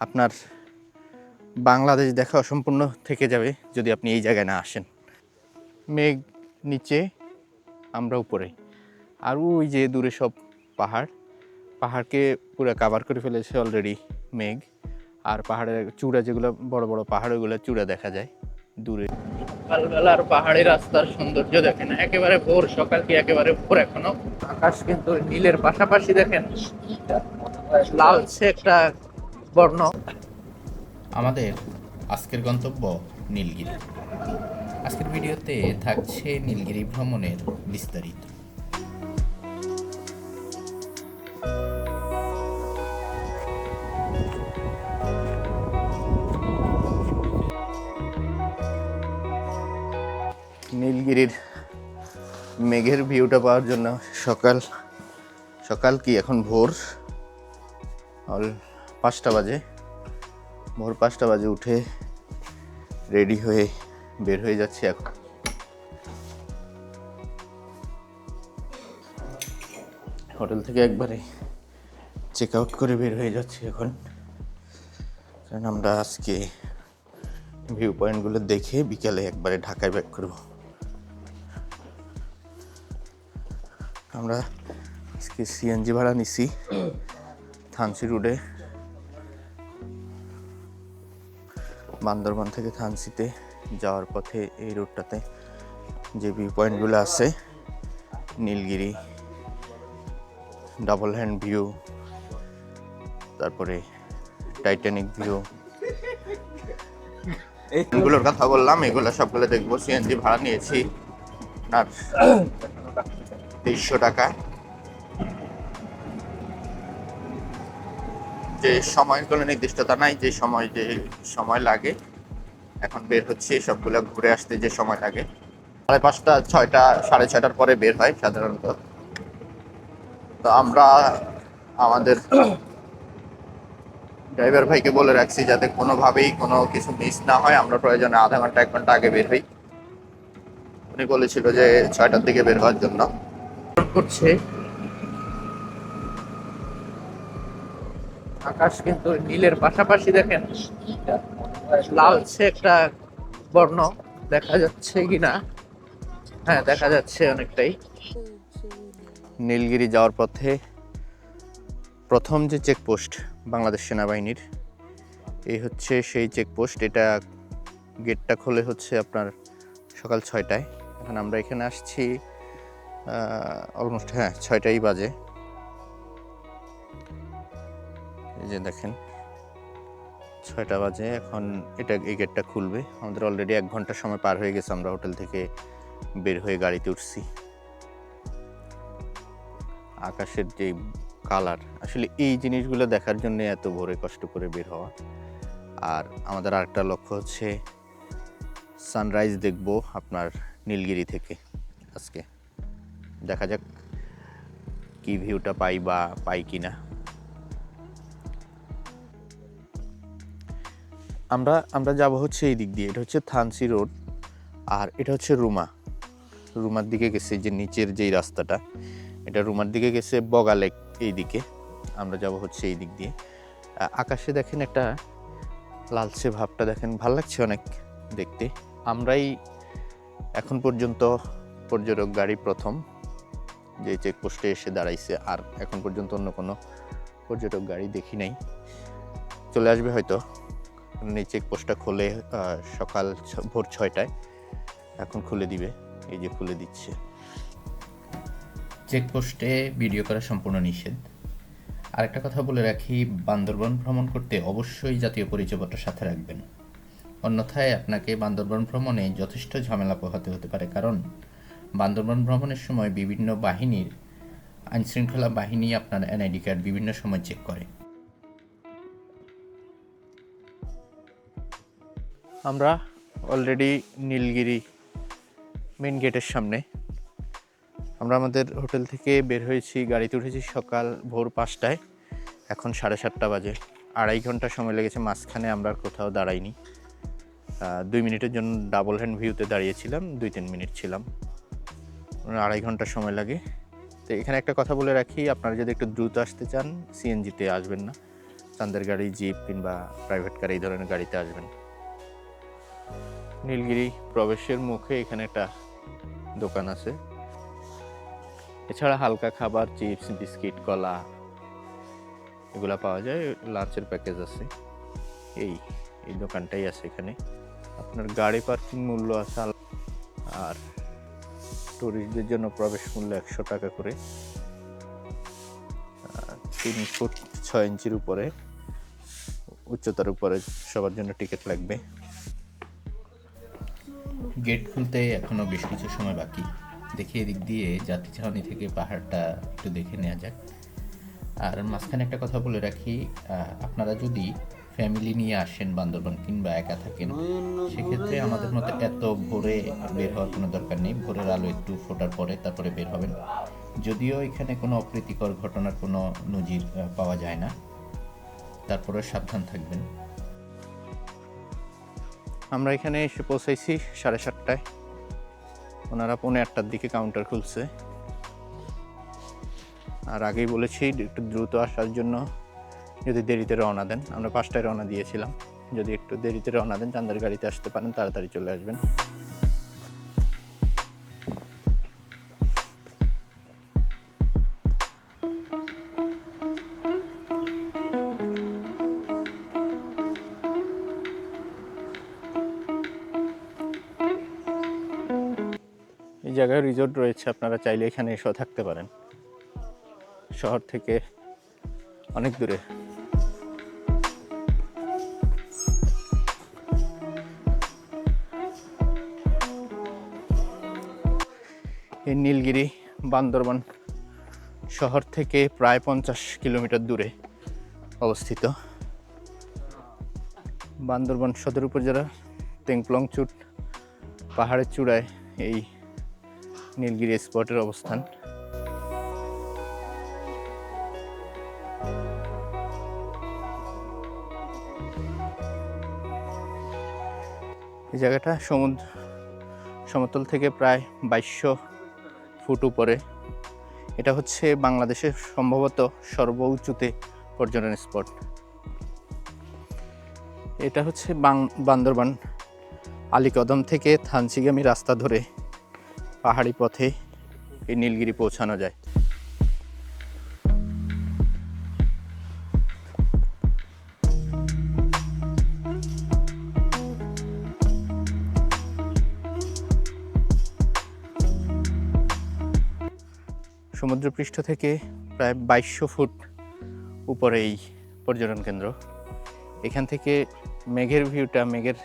আপনার বাংলাদেশ দেখা অসম্পূর্ণ থেকে যাবে যদি আপনি এই জায়গায় না আসেন। মেঘ নিচে, আমরা উপরে। আর ওই যে দূরে সব পাহাড়, পাহাড়কে পুরো কাভার করে ফেলেছে অলরেডি মেঘ। আর পাহাড়ের চূড়া যেগুলো, বড় বড় পাহাড়, ওগুলো চূড়া দেখা যায় দূরে। সকালবেলার পাহাড়ি রাস্তার সৌন্দর্য দেখেন, একেবারে ভোর, সকাল কি একেবারে ভোর এখনও? আকাশ কিন্তু নীলের পাশাপাশি দেখেন। লালচে একটা বর্ণ। আমাদের আজকের গন্তব্য নীলগিরি। আজকের ভিডিওতে থাকছে নীলগিরি ভ্রমণের বিস্তারিত। নীলগিরির মেঘের ভিউটা পাওয়ার জন্য সকাল সকাল কি এখন ভোর? অল পাঁচটা বাজে। ভোর পাঁচটা বাজে উঠে রেডি হয়ে বের হয়ে যাচ্ছি এখন। হোটেল থেকে একবারে চেক আউট করে বের হয়ে যাচ্ছি এখন। কারণ আমরা আজকে ভিউ পয়েন্টগুলো দেখে বিকালে একবারে ঢাকায় ব্যাক করব। আমরা আজকে সিএনজি ভাড়া নিছি। থানসি রোডে বান্দরবান থেকে থানসিতে যাওয়ার পথে এই রোডটাতে যে ভিউ পয়েন্টগুলো আছে, নীলগিরি ডাবল হ্যান্ড ভিউ তারপরে টাইটানিক ভিউ এইগুলোর কথা বললাম, এগুলো সবগুলো দেখব সিএনজি ভাড়া নিয়েছি। আর তেইশশো টাকা। যে সময়ের কোনো নির্দিষ্টতা নাই, যে সময় যে সময় লাগে। এখন বের হচ্ছে, সবগুলো ঘুরে আসতে যে সময় লাগে। সাড়ে পাঁচটা, ছয়টা, সাড়ে ছয়টার পরে বের হয় সাধারণত। তো আমরা আমাদের ড্রাইভার ভাইকে বলে রাখছি যাতে কোনোভাবেই কোনো কিছু মিস না হয়। আমরা প্রয়োজনে আধা ঘণ্টা, এক ঘণ্টা আগে বের হই। উনি বলেছিল যে ছয়টার দিকে বের হওয়ার জন্য। করছে। আকাশ কিন্তু নীলের পাশাপাশি দেখেন, লালচে একটা বর্ণ দেখা যাচ্ছে কিনা। হ্যাঁ দেখা যাচ্ছে অনেকটাই। নীলগিরি যাওয়ার পথে প্রথম যে চেকপোস্ট বাংলাদেশ সেনাবাহিনীর, এই হচ্ছে সেই চেকপোস্ট। এটা গেটটা খোলে হচ্ছে আপনার সকাল ছয়টায়। এখন আমরা এখানে আসছি অলমোস্ট হ্যাঁ ছয়টাই বাজে। এই যে দেখেন, ছয়টা বাজে, এখন এটা এই গেটটা খুলবে। আমাদের অলরেডি এক ঘণ্টার সময় পার হয়ে গেছে, আমরা হোটেল থেকে বের হয়ে গাড়িতে উঠছি। আকাশের যে কালার, আসলে এই জিনিসগুলো দেখার জন্য এত ভোরে কষ্ট করে বের হওয়া। আর আমাদের আরেকটা লক্ষ্য হচ্ছে সানরাইজ দেখব আপনার নীলগিরি থেকে আজকে। দেখা যাক কি ভিউটা পাই বা পাই কি না আমরা আমরা যাব হচ্ছে এই দিক দিয়ে। এটা হচ্ছে থানসি রোড আর এটা হচ্ছে রুমা। রুমার দিকে গেছে যে নিচের যেই রাস্তাটা, এটা রুমার দিকে গেছে বগালেক এই দিকে। আমরা যাব হচ্ছে এই দিক দিয়ে। আকাশে দেখেন একটা লালচে ভাবটা দেখেন, ভালো লাগছে অনেক দেখতে। আমরাই এখন পর্যন্ত পর্যটক গাড়ি প্রথম, যে চেকপোস্টে এসে দাঁড়াইছে আর এখন পর্যন্ত অন্য কোনো পর্যটক গাড়ি দেখি নাই। চলে আসবে হয়তো। এই চেকপোস্টটা খোলে সকাল ভোর ছয়টায়। এখন খুলে দিবে, এই যে খুলে দিচ্ছে। চেকপোস্টে ভিডিও করা সম্পূর্ণ নিষেধ। আরেকটা কথা বলে রাখি, বান্দরবন ভ্রমণ করতে অবশ্যই জাতীয় পরিচয়পত্র সাথে রাখবেন। অন্যথায় আপনাকে বান্দরবন ভ্রমণে যথেষ্ট ঝামেলা পোহাতে হতে পারে, কারণ বান্দরবন ভ্রমণের সময় বিভিন্ন বাহিনীর আইনশৃঙ্খলা বাহিনী আপনার এনআইডি কার্ড বিভিন্ন সময় চেক করে। আমরা অলরেডি নীলগিরি মেন গেটের সামনে। আমরা আমাদের হোটেল থেকে বের হয়েছি, গাড়িতে উঠেছি সকাল ভোর পাঁচটায়। এখন সাড়ে সাতটা বাজে। আড়াই ঘণ্টা সময় লেগেছে, মাঝখানে আমরা কোথাও দাঁড়াইনি। দুই মিনিটের জন্য ডাবল হ্যান্ড ভিউতে দাঁড়িয়েছিলাম, দুই তিন মিনিট ছিলাম। আড়াই ঘণ্টা সময় লাগে। তো এখানে একটা কথা বলে রাখি, আপনারা যদি একটু দ্রুত আসতে চান সিএনজিতে আসবেন না। চান্দের গাড়ি জিপ কিংবা প্রাইভেট কার এই ধরনের গাড়িতে আসবেন। নীলগিরি প্রবেশের মুখে এখানে একটা দোকান আছে। এছাড়া হালকা খাবার, চিপস, বিস্কিট, কলা এগুলা পাওয়া যায়। লাঞ্চের প্যাকেজ আছে। এই এই দোকানটাই আছে এখানে। আপনার গাড়ি পার্কিং মূল্য আছে আর টুরিস্টদের জন্য প্রবেশ মূল্য একশো টাকা করে। তিন ফুট ছয় ইঞ্চির উপরে, উচ্চতার উপরে সবার জন্য টিকিট লাগবে। গেট খুলতে এখনও বেশ কিছু সময় বাকি। দেখি এদিক দিয়ে জাতি ছাউনি থেকে পাহাড়টা একটু দেখে নেওয়া যাক। আর মাঝখানে একটা কথা বলে রাখি আপনারা যদি ফ্যামিলি নিয়ে আসেন বান্দরবান কিংবা একা থাকেন, সেক্ষেত্রে আমাদের মতো এত ভোরে বের হওয়ার কোনো দরকার নেই। ভোরের আলো একটু ফোটার পরে তারপরে বের হবেন। যদিও এখানে কোনো অপ্রীতিকর ঘটনার কোনো নজির পাওয়া যায় না। তারপরে সাবধান থাকবেন। আমরা এখানে এসে পৌঁছাইছি সাড়ে সাতটায়। ওনারা পৌনে আটটার দিকে কাউন্টার খুলছে। আর আগেই বলেছি, একটু দ্রুত আসার জন্য যদি দেরিতে রওনা দেন, আমরা পাঁচটায় রওনা দিয়েছিলাম। যদি একটু দেরিতে রওনা দেন তাদের গাড়িতে আসতে পারেন, তাড়াতাড়ি চলে আসবেন। জায়গায় রিসোর্ট রয়েছে, আপনারা চাইলে এখানে এসেও থাকতে পারেন। শহর থেকে অনেক দূরে। এই নীলগিরি বান্দরবান শহর থেকে প্রায় পঞ্চাশ কিলোমিটার দূরে অবস্থিত। বান্দরবান সদর উপজেলা তেংপ্লংচুট পাহাড়ের চূড়ায় এই নীলগিরি স্পটের অবস্থান। এই জায়গাটা সমুদ্র, সমতল থেকে প্রায় বাইশশো ফুট উপরে। এটা হচ্ছে বাংলাদেশের সম্ভবত সর্ব সর্বোচ্চতে পর্যটন স্পট। এটা হচ্ছে বান্দরবান, আলীকদম থেকে থানচিগামী রাস্তা ধরে। পাহাড়ি পথে এই নীলগিরি পৌঁছানো যায়। সমুদ্রপৃষ্ঠ থেকে প্রায় বাইশশো ফুট উপরে এই পর্যটন কেন্দ্র। এখান থেকে মেঘের ভিউটা মেঘের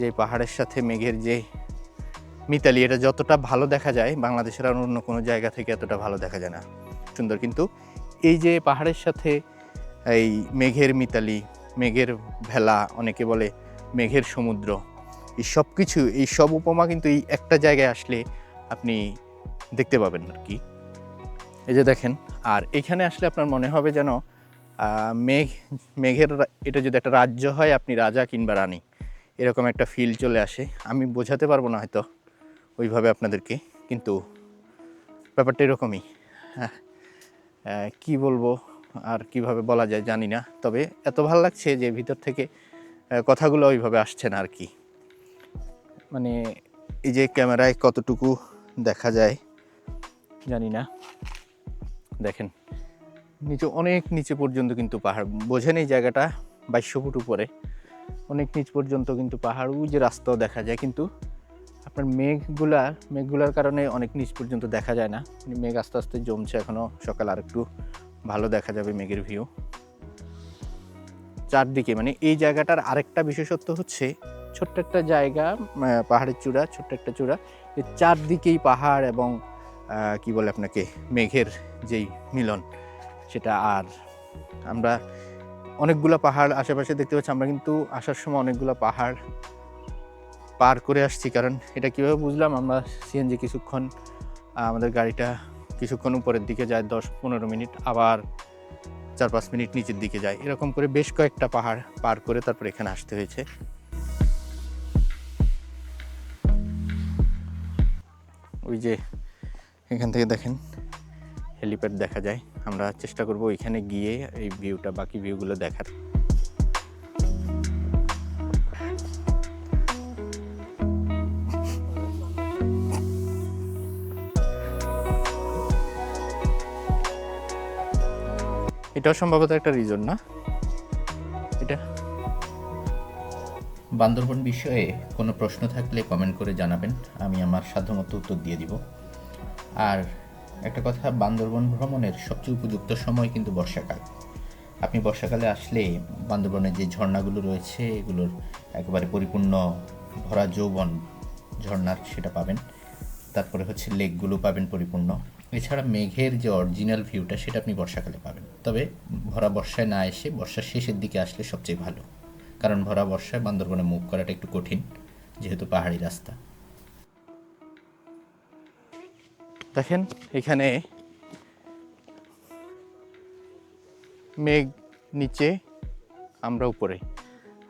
যে পাহাড়ের সাথে মেঘের যে মিতালি, এটা যতটা ভালো দেখা যায়, বাংলাদেশের আর অন্য কোনো জায়গা থেকে এতটা ভালো দেখা যায় না। সুন্দর, কিন্তু এই যে পাহাড়ের সাথে এই মেঘের মিতালি, মেঘের ভেলা, অনেকে বলে মেঘের সমুদ্র, এই সব কিছু, এই সব উপমা কিন্তু এই একটা জায়গায় আসলে আপনি দেখতে পাবেন আর কি। এই যে দেখেন, আর এখানে আসলে আপনার মনে হবে যেন মেঘ, মেঘের এটা যদি একটা রাজ্য হয়, আপনি রাজা কিংবা রানী, এরকম একটা ফিল চলে আসে। আমি বোঝাতে পারব না হয়তো। ওইভাবে আপনাদেরকে কিন্তু ব্যাপারটা এরকমই। হ্যাঁ কি বলব আর কীভাবে বলা যায় জানি না। তবে এত ভালো লাগছে যে ভিতর থেকে কথাগুলো ওইভাবে আসছে না আর কি মানে এই যে ক্যামেরায় কতটুকু দেখা যায়, জানি না। দেখেন, নিচে, অনেক নিচে পর্যন্ত কিন্তু পাহাড়। বোঝেন এই জায়গাটা বাইশশো ফুট উপরে। অনেক নিচ পর্যন্ত কিন্তু পাহাড় যে রাস্তাও দেখা যায়। কিন্তু আপনার মেঘগুলা মেঘগুলার কারণে অনেক নিচ পর্যন্ত দেখা যায় না। মানে মেঘ আস্তে আস্তে জমছে এখনও সকাল আর একটু ভালো দেখা যাবে মেঘের ভিউ চারদিকে মানে এই জায়গাটার আরেকটা বিশেষত্ব হচ্ছে, ছোট্ট একটা জায়গা পাহাড়ের চূড়া, ছোট্ট একটা চূড়া এর চারদিকেই পাহাড় এবং কি বলে আপনাকে, মেঘের যেই মিলন, সেটা আর আমরা অনেকগুলো পাহাড় আশেপাশে দেখতে পাচ্ছি, আমরা কিন্তু আসার সময় অনেকগুলো পাহাড় পার করে আসছি, কারণ এটা কীভাবে বুঝলাম? আমরা সিএনজি কিছুক্ষণ আমাদের গাড়িটা কিছুক্ষণ উপরের দিকে যায়, দশ পনেরো মিনিট, আবার চার পাঁচ মিনিট নিচের দিকে যায়। এরকম করে বেশ কয়েকটা পাহাড় পার করে তারপর এখানে আসতে হয়েছে। ওই যে এখান থেকে দেখেন, হেলিপ্যাড দেখা যায়। আমরা চেষ্টা করব ওইখানে গিয়ে এই ভিউটা, বাকি ভিউগুলো দেখার। এটাও সম্ভবত একটা রিজন না? এটা? বান্দরবন বিষয়ে কোনো প্রশ্ন থাকলে কমেন্ট করে জানাবেন। আমি আমার সাধ্যমতো উত্তর দিয়ে দিব। আর একটা কথা, বান্দরবন ভ্রমণের সবচেয়ে উপযুক্ত সময় কিন্তু বর্ষাকাল। আপনি বর্ষাকালে আসলে বান্দরবনের যে ঝর্ণাগুলো রয়েছে, এগুলোর একেবারে পরিপূর্ণ ভরা যৌবন ঝর্ণার সেটা পাবেন। তারপরে হচ্ছে লেকগুলো পাবেন পরিপূর্ণ। এছাড়া মেঘের যে অরিজিনাল ভিউটা সেটা আপনি বর্ষাকালে পাবেন। তবে ভরা বর্ষায় না এসে বর্ষার শেষের দিকে আসলে সবচেয়ে ভালো। কারণ ভরা বর্ষায় বান্দরবনে মুভ করাটা একটু কঠিন, যেহেতু পাহাড়ি রাস্তা। দেখেন, এখানে মেঘ নিচে, আমরা উপরে।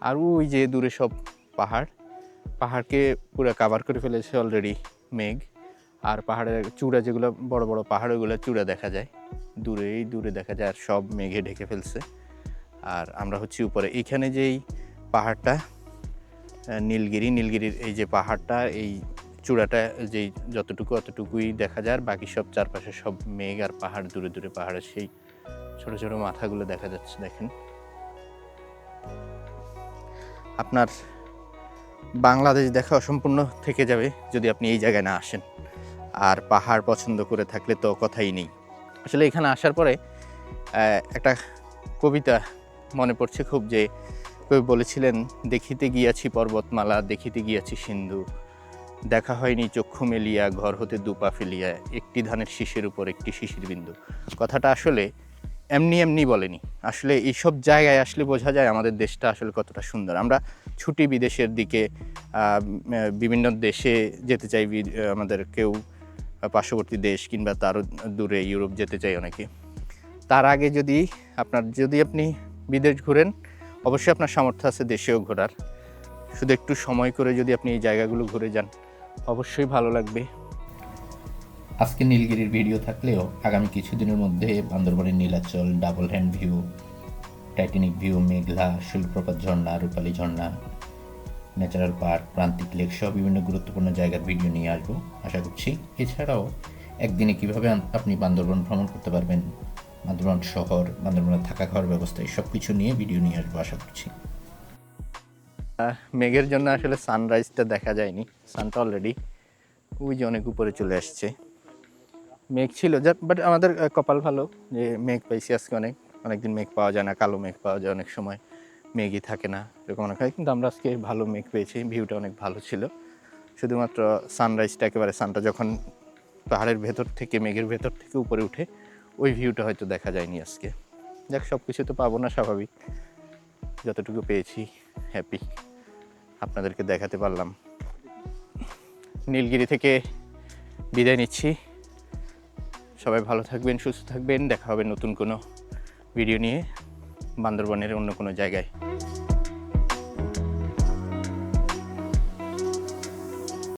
আর ওই যে দূরে সব পাহাড়, পাহাড়কে পুরো কাভার করে ফেলেছে অলরেডি মেঘ। আর পাহাড়ের চূড়া যেগুলো, বড় বড় পাহাড় ওগুলো চূড়া দেখা যায়। দূরেই দূরে দেখা যায়, আর সব মেঘে ঢেকে ফেলছে। আর আমরা হচ্ছি উপরে। এইখানে যেই পাহাড়টা নীলগিরি, নীলগিরির এই যে পাহাড়টা, এই চূড়াটা যেই যতটুকু অতটুকুই দেখা যায়, আর বাকি সব চারপাশে সব মেঘ আর পাহাড়, দূরে দূরে পাহাড়ের সেই ছোট ছোট মাথাগুলো দেখা যাচ্ছে, দেখেন। আপনার বাংলাদেশ দেখা অসম্পূর্ণ থেকে যাবে যদি আপনি এই জায়গায় না আসেন। আর পাহাড় পছন্দ করে থাকলে তো কথাই নেই। আসলে এখানে আসার পরে একটা কবিতা মনে পড়ছে খুব যে কবি বলেছিলেন, দেখিতে গিয়াছি পর্বতমালা, দেখিতে গিয়াছি সিন্ধু দেখা হয়নি চক্ষু মেলিয়া, ঘর হতে দুপা ফেলিয়া, একটি ধানের শিশির উপর একটি শিশির বিন্দু। কথাটা আসলে এমনি এমনি বলেনি। আসলে এইসব জায়গায় আসলে বোঝা যায় আমাদের দেশটা আসলে কতটা সুন্দর। আমরা ছুটি বিদেশের দিকে বিভিন্ন দেশে যেতে চাই আমাদের কেউ পার্শ্ববর্তী দেশ কিংবা তারও দূরে ইউরোপ যেতে চাই অনেকে। তার আগে যদি আপনার, যদি আপনি বিদেশ ঘুরেন, অবশ্যই আপনার সামর্থ্য আছে দেশেও ঘোরার। শুধু একটু সময় করে যদি আপনি এই জায়গাগুলো ঘুরে যান, অবশ্যই ভালো লাগবে। আজকে নীলগিরির ভিডিও থাকলেও আগামী কিছুদিনের মধ্যে বান্দরবনের Nilachal, double hand view, Titanic view, Meghla, Shoilopropat ঝর্ণা, রূপালী ঝর্ণা ন্যাচারাল পার্ক, প্রান্তিক লেক সহ বিভিন্ন গুরুত্বপূর্ণ জায়গার ভিডিও নিয়ে আসব। আশা করছি এছাড়াও একদিনে কীভাবে আপনি বান্দরবন ভ্রমণ করতে পারবেন, বান্দরবন শহর বান্দরবনের থাকা খাওয়ার ব্যবস্থা সব কিছু নিয়ে ভিডিও নিয়ে আসব, আশা করছি। মেঘের জন্য আসলে সানরাইজটা দেখা যায়নি সানটা অলরেডি ওই যে অনেক উপরে চলে আসছে। মেঘ ছিল, যা বাট আমাদের কপাল ভালো যে মেঘ পাইছি আজকে অনেক। অনেকদিন মেঘ পাওয়া যায় না, কালো মেঘ পাওয়া যায় অনেক সময়। মেঘই থাকে না, এরকম অনেক হয়। কিন্তু আমরা আজকে ভালো মেঘ পেয়েছি, ভিউটা অনেক ভালো ছিল। শুধুমাত্র সানরাইজটা একেবারে সানটা যখন পাহাড়ের ভেতর থেকে, মেঘের ভেতর থেকে উপরে উঠে, ওই ভিউটা হয়তো দেখা যায়নি আজকে। যাক সব কিছু তো পাবো না স্বাভাবিক। যতটুকু পেয়েছি হ্যাপি আপনাদেরকে দেখাতে পারলাম। নীলগিরি থেকে বিদায় নিচ্ছি। সবাই ভালো থাকবেন, সুস্থ থাকবেন। দেখা হবে নতুন কোনো ভিডিও নিয়ে। বান্দরবনের অন্য কোনো জায়গায়।